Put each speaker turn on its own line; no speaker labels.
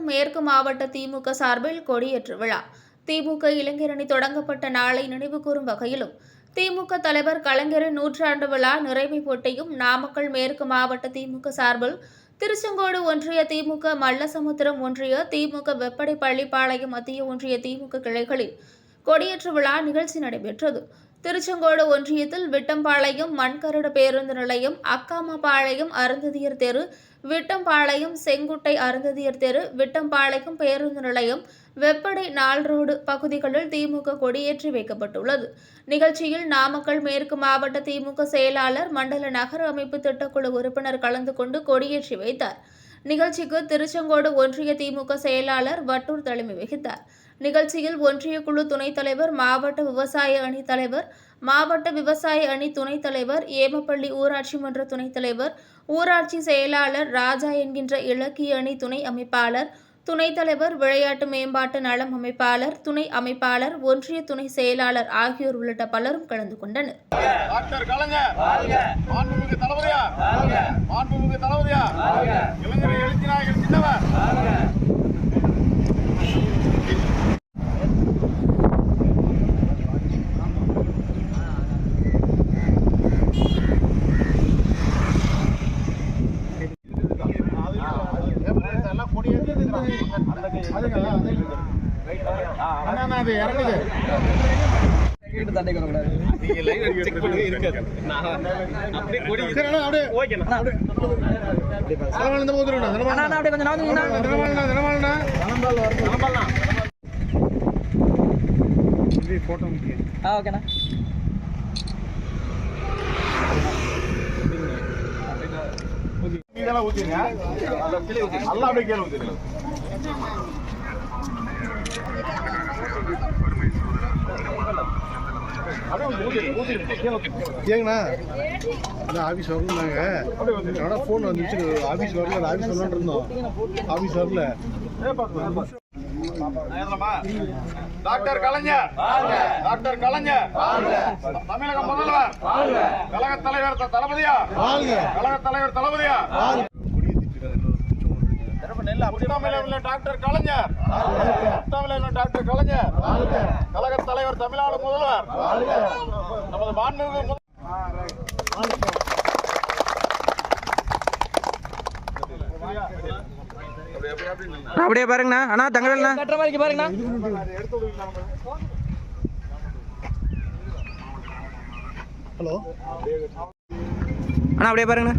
மேற்கு மாவட்ட திமுக சார்பில் கொடியேற்று விழா. திமுக இளைஞரணி தொடங்கப்பட்ட நாளை நினைவுகூரும் வகையிலும் திமுக தலைவர் கலைஞரின் நூற்றாண்டு விழா நிறைவை போட்டியும் நாமக்கல் மேற்கு மாவட்ட திமுக சார்பில் திருச்செங்கோடு ஒன்றிய திமுக மல்லசமுத்திரம் ஒன்றிய திமுக வெப்படை பள்ளிப்பாளையம் மத்திய ஒன்றிய திமுக கிளைகளில் கொடியேற்று விழா நிகழ்ச்சி நடைபெற்றது. திருச்செங்கோடு ஒன்றியத்தில் விட்டம்பாளையம் மண்கருட பேருந்து நிலையம் அக்காமபாளையம் அருந்ததியர் தெரு விட்டம்பாளையம் செங்குட்டை அருந்ததியர் தெரு விட்டம்பாளையம் பேருந்து நிலையம் வெப்படை நாள் ரோடு பகுதிகளில் திமுக கொடியேற்றி வைக்கப்பட்டுள்ளது. நிகழ்ச்சியில் நாமக்கல் மேற்கு மாவட்ட திமுக செயலாளர் மண்டல நகர அமைப்பு திட்டக்குழு உறுப்பினர் கலந்து கொண்டு கொடியேற்றி வைத்தார். நிகழ்ச்சிக்கு திருச்செங்கோடு ஒன்றிய திமுக செயலாளர் வட்டூர் தலைமை வகித்தார். நிகழ்ச்சியில் ஒன்றிய குழு துணைத் தலைவர் மாவட்ட விவசாய அணி தலைவர் மாவட்ட விவசாய அணி துணைத் தலைவர் ஏமப்பள்ளி ஊராட்சி மன்ற துணைத் தலைவர் ஊராட்சி செயலாளர் ராஜா என்கின்ற இலக்கிய அணி துணை அமைப்பாளர் துணைத் தலைவர் விளையாட்டு மேம்பாட்டு நலம் அமைப்பாளர் துணை அமைப்பாளர் ஒன்றிய துணை செயலாளர் ஆகியோர் உள்ளிட்ட பலரும் கலந்து கொண்டனர்.
டாக்டர் கலைஞர் மாண்புமிகு தளபதியா மாண்புமிகு தளபதியா தினமாலண்ணா,
ஓகேண்ணா
ஊத்திருங்க. அப்படியே கீழே ஊத்திருங்க.
ஏங்கண்ணா இந்த ஆஃபீஸ் வரணும்னாங்க என்னோட ஃபோன் வந்துச்சு ஆஃபீஸ் வரல ஆஃபீஸ் வரலான்னு இருந்தோம். ஆஃபீஸ் வரல?
டாக்டர் கலைஞர். டாக்டர் கலைஞர். தமிழக முதல்வர். கழக தலைவர் தளபதியா கழக தலைவர் தளபதியா முத்தாமில உள்ள டாக்டர் கலைஞர். முத்தாமில உள்ள டாக்டர் கலைஞர். கழக தலைவர் தமிழ்நாடு முதல்வர். நமது மாண்புமிகு
அப்படியே பாருங்கண்ணா. அண்ணா தங்கவேல்ண்ணா
கட்டுற மாதிரி பாருங்கண்ணா.
ஹலோ
அண்ணா அப்படியே பாருங்கண்ணா.